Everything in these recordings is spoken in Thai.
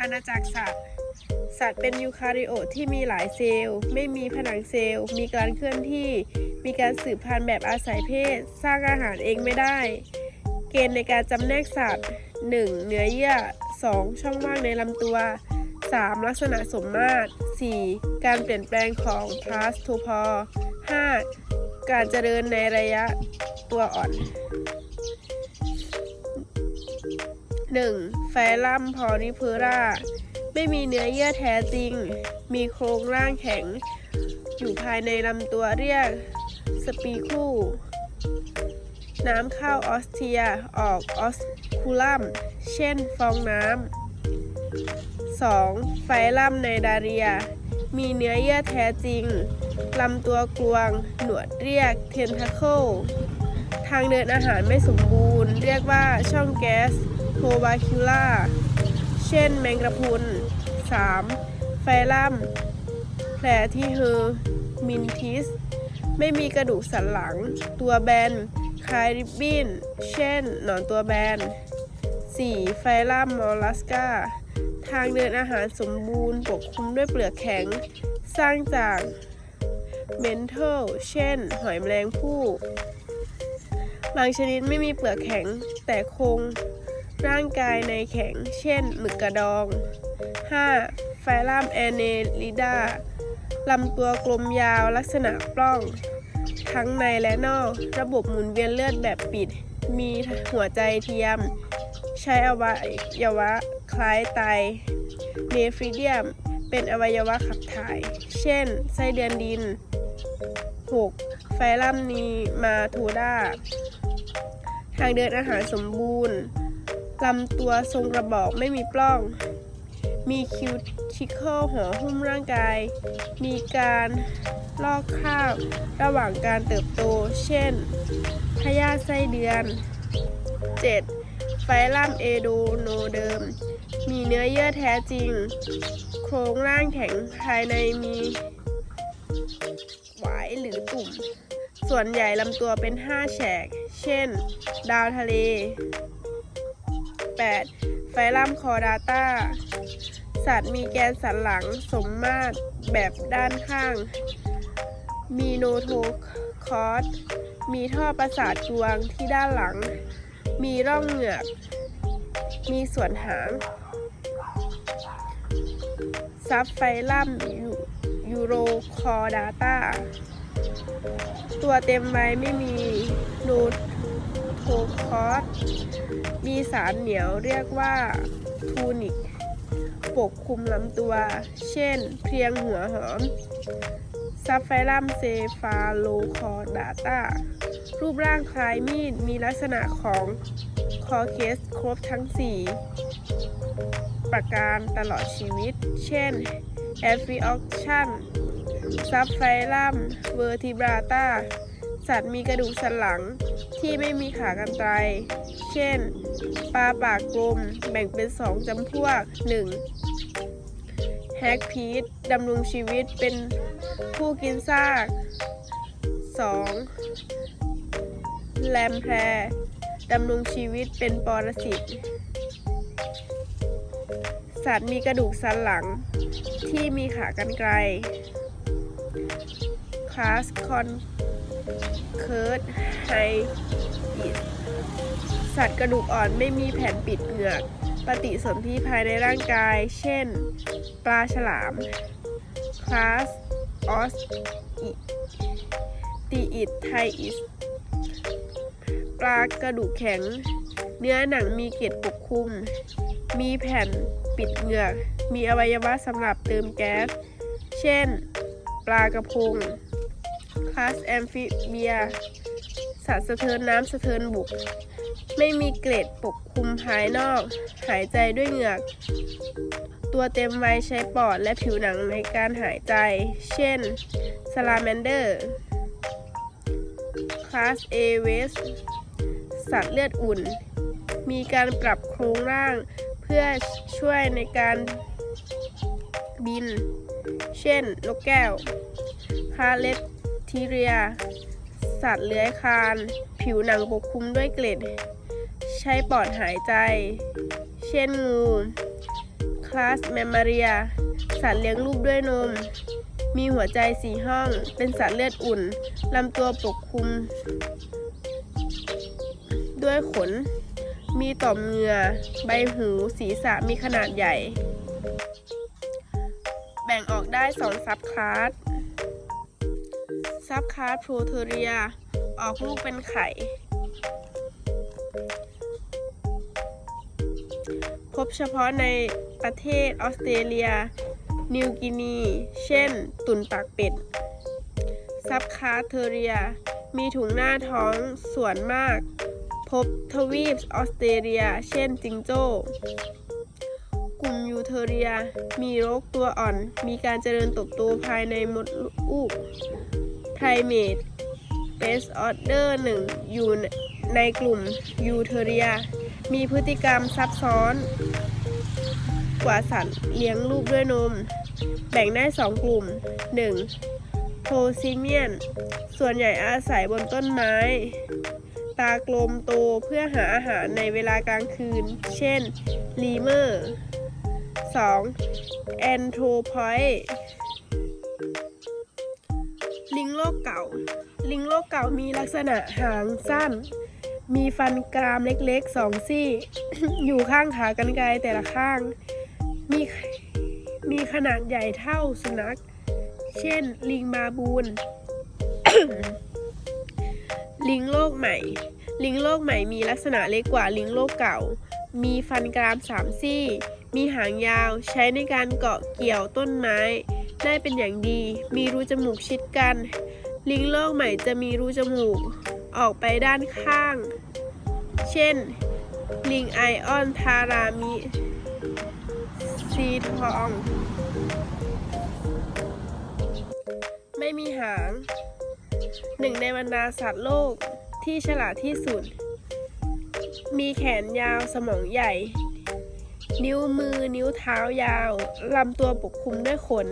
อาณาจักรสัตว์ สัตว์เป็นยูคาริโอตที่มีหลายเซลล์ ไม่มีผนังเซลล์ มีการเคลื่อนที่ มีการสืบพันธุ์แบบอาศัยเพศ สร้างอาหารเองไม่ได้ เกณฑ์ในการจำแนกสัตว์ 1. เนื้อเยื่อ 2. ช่องว่างในลำตัว 3. ลักษณะสมมาตร 4. การเปลี่ยนแปลงของพลาสโทพอ 5. การเจริญในระยะตัวอ่อน 1. ไฟลัมพอริเพรา ไม่มีเนื้อเยื่อแท้จริง มีโครงร่างแข็ง อยู่ภายในลำตัวเรียก สปีคูน้ำเข้าออสเทียออกออสคูลัม เช่นฟองน้ำ 2. ไฟลัมในดาเรีย มีเนื้อเยื่อแท้จริง ลำตัวกลวง หนวดเรียกเทนทาเคิลทางเดินอาหารไม่สมบูรณ์ เรียกว่าช่องแก๊ส โทวาคิล่า เช่นแมงกระพรุน 3. ไฟลัม แผลที่เฮอมินทิส ไม่มีกระดูกสันหลัง ตัวแบน คล้ายริบบิ้น เช่น หนอนตัวแบน 4. ไฟลัมมอลลัสกา ทางเดินอาหารสมบูรณ์ปกคลุมด้วยเปลือกแข็ง สร้างจากเมนเทล เช่น หอยแมลงภู่บางชนิดไม่มีเปลือกแข็งแต่คง ร่างกายในแข็ง เช่น หมึกกระดอง 5. ไฟลัมแอเนลิดาลำตัวกลมยาวลักษณะปล้อง ทั้งในและนอก ระบบหมุนเวียนเลือดแบบปิด มีหัวใจเทียม ใช้อวัยวะ คล้ายไต เนฟริเดียม เป็นอวัยวะขับถ่าย เช่น ไส้เดือนดิน 6. ไฟลัมนีมาโทดาทางเดินอาหารสมบูรณ์ ลำตัวทรงกระบอกไม่มีปล้อง มีคิวทิเคิลห่อหุ้มร่างกาย มีการลอกคราบระหว่างการเติบโต เช่น พยาธิไส้เดือน 7. ไฟลัมเอโดโนเดิม มีเนื้อเยื่อแท้จริง โครงร่างแข็งภายในมีหวายหรือตุ่ม ส่วนใหญ่ลำตัวเป็น 5 แฉก เช่น ดาวทะเล 8. ไฟลัมคอร์ดาตาสัตว์มีแกนสันหลังสมมาตรแบบด้านข้าง มีโนโทคอสมีท่อประสาทกลวงที่ด้านหลัง มีร่องเหงือก มีส่วนหางซับไฟลัมยูโรคอร์ดาตาตัวเต็มใบไม่มีโนโทคอส มีสารเหนียวเรียกว่าทูนิก ปกคลุมลำตัว เช่น เพลียงหัวหอม ซับไฟลัมเซฟาโลคอดาตารูปร่างคล้ายมีด มีลักษณะของคอเคสครบทั้ง 4 ประการตลอดชีวิต เช่นแอฟริออกชั่นซับไฟลัมเวอร์ทิบราตา สัตว์มีกระดูกสันหลังที่ไม่มีขากรรไกร เช่น ปลาปากกลมแบ่งเป็นสองจำพวก 1. แฮกพีทดำรงชีวิตเป็นผู้กินซาก 2. แลมแพรดำรงชีวิตเป็นปรสิต สัตว์มีกระดูกสันหลังที่มีขากรรไกรคลาสคอน คิร์ดไฮอิสสัตว์กระดูกอ่อนไม่มีแผ่นปิดเหงือก ปฏิสนธิภายในร่างกาย เช่น ปลาฉลาม คลาส ออสอิตีอิดไทอิส ปลากระดูกแข็ง เนื้อหนังมีเกล็ดปกคลุม มีแผ่นปิดเหงือก มีอวัยวะสำหรับเติมแก๊ส เช่น ปลากระพง คลาสแอมฟิเบียสัตว์สะเทินน้ำสะเทินบุก ไม่มีเกล็ดปกคลุมภายนอก หายใจด้วยเหงือก ตัวเต็มวัยใช้ปอดและผิวหนังในการหายใจ เช่นซาลาแมนเดอร์คลาสเอเวสสัตว์เลือดอุ่น มีการปรับโครงร่างเพื่อช่วยในการบิน เช่นนกแก้วคาเลต ทีเรีย สัตว์เลื้อยคลาน ผิวหนังปกคลุมด้วยเกล็ด ใช้ปอดหายใจ เช่นงูคลาสแมมมาเรีย สัตว์เลี้ยงลูกด้วยนม มีหัวใจสีห้อง เป็นสัตว์เลือดอุ่น ลำตัวปกคลุม ด้วยขน มีต่อมเหงื่อใบหู ศีรษะมีขนาดใหญ่ แบ่งออกได้สองซับคลาส ซับคลาสโพรโทเรีย ออกลูกเป็นไข่ พบเฉพาะในประเทศออสเตรเลีย นิวกินี เช่น ตุ่นปากเป็ด ซับคาเทเรีย มีถุงหน้าท้องส่วนมาก พบทวีปออสเตรเลีย เช่น จิงโจ้กลุ่มยูเทเรีย มีโรคตัวอ่อน มีการเจริญเติบโตภายในมดลูก ไพรเมตเบสออเดอร์หนึ่งอยู่ในกลุ่มยูเทเรีย มีพฤติกรรมซับซ้อน กว่าสัตว์เลี้ยงลูกด้วยนม แบ่งได้ 2 กลุ่ม 1. โพซิเมียน ส่วนใหญ่อาศัยบนต้นไม้ ตากลมโตเพื่อหาอาหารในเวลากลางคืน เช่นลีเมอร์ 2. แอนโทรพอยลิงโล กเก่า ลิงโลกเก่ามีลักษณะหางสั้น มีฟันกรามเล็กๆสองซี่ อยู่ข้างขากรรไกรแต่ละข้าง มีมีขนาดใหญ่เท่าสุนัข เช่น ลิงมาบูน ลิงโลกใหม่ ลิงโลกใหม่มีลักษณะเล็กกว่าลิงโลกเก่า มีฟันกรามสามซี่ มีหางยาวใช้ในการเกาะเกี่ยวต้นไม้ ได้เป็นอย่างดี มีรูจมูกชิดกัน ลิงโลกใหม่จะมีรูจมูก ออกไปด้านข้าง เช่น ลิงไอออนทารามิสีทอง ไม่มีหาง หนึ่งในบรรดาสัตว์โลก ที่ฉลาดที่สุด มีแขนยาวสมองใหญ่ นิ้วมือนิ้วเท้ายาวลำตัวปกคลุมด้วยขน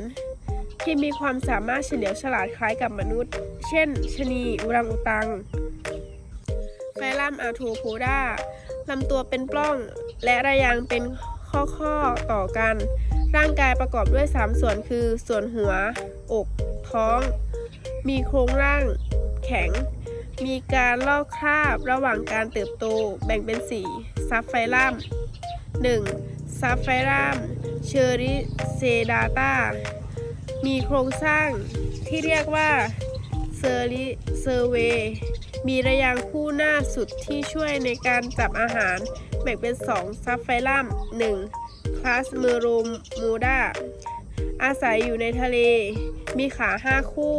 ที่มีความสามารถเฉลียวฉลาดคล้ายกับมนุษย์ เช่นชะนีอุรังอุตัง ไฟลัมอาโทโพดาลำตัวเป็นปล้องและระยางเป็นข้อๆต่อกัน ร่างกายประกอบด้วย 3 ส่วนคือ ส่วนหัว อก ท้อง มีโครงร่างแข็ง มีการลอกคราบระหว่างการเติบโตแบ่งเป็น 4 ซับไฟลัม 1. ซับไฟลัมเชอริเซดาตามีโครงสร้างที่เรียกว่าเซอริเซเว มีระยางคู่หน้าสุดที่ช่วยในการจับอาหาร แบ่งเป็น 2 ซับไฟลัม 1. คลาสเมโรมูดา อาศัยอยู่ในทะเล มีขา5คู่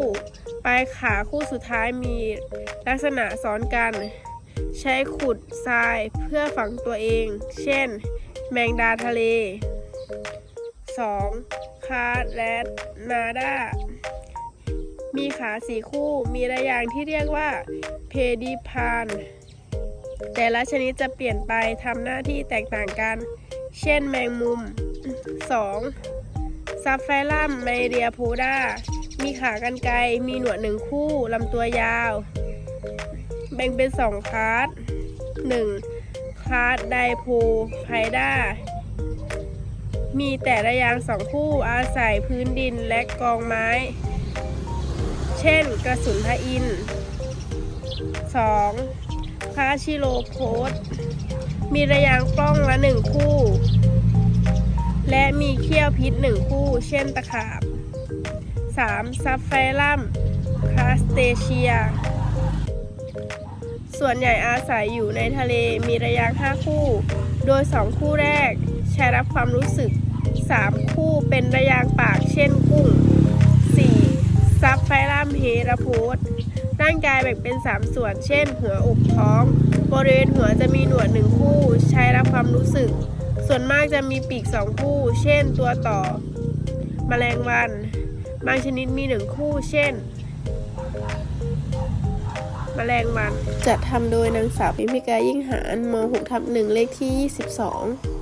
ปลายขาคู่สุดท้ายมีลักษณะซ้อนกัน ใช้ขุดทรายเพื่อฝังตัวเอง เช่น แมงดาทะเล 2. คาร์แรดนาดามีขาสี่คู่ มีระยางที่เรียกว่า เพดิพาน แต่ละชนิดจะเปลี่ยนไปทำหน้าที่แตกต่างกัน เช่นแมงมุม 2. ซับไฟลัมไมเรียโพด้า มีขากรรไกรมีหนวดหนึ่งคู่ ลำตัวยาว แบ่งเป็นสองคลาส 1. คลาสไดโพไพด้า มีแต่ระยางสองคู่อาศัยพื้นดินและกองไม้ เช่นกระสุนพระอินทร์ 2. คาชิโลโพสมีระยางปล้องละหนึ่งคู่ และมีเขี้ยวพิษหนึ่งคู่ เช่นตะขาบ 3. ซับไฟลัมคาสเตเชีย ส่วนใหญ่อาศัยอยู่ในทะเลมีระยาง5คู่ โดย 2 คู่แรก ใช้รับความรู้สึก 3 คู่เป็นระยางปากเช่นกุ้ง 4. ซับไฟลัมเฮราโพสร่างกายแบ่งเป็น 3 ส่วน เช่น หัวอกท้อง บริเวณหัวจะมีหนวดหนึ่งคู่ ใช้รับความรู้สึก ส่วนมากจะมีปีกสองคู่ เช่น ตัวต่อแมลงวัน บางชนิดมีหนึ่งคู่ เช่นแมลงวันจัดทำโดยนางสาวพิมพิกายิ่งหารม .6 ทับ1เลขที่ 22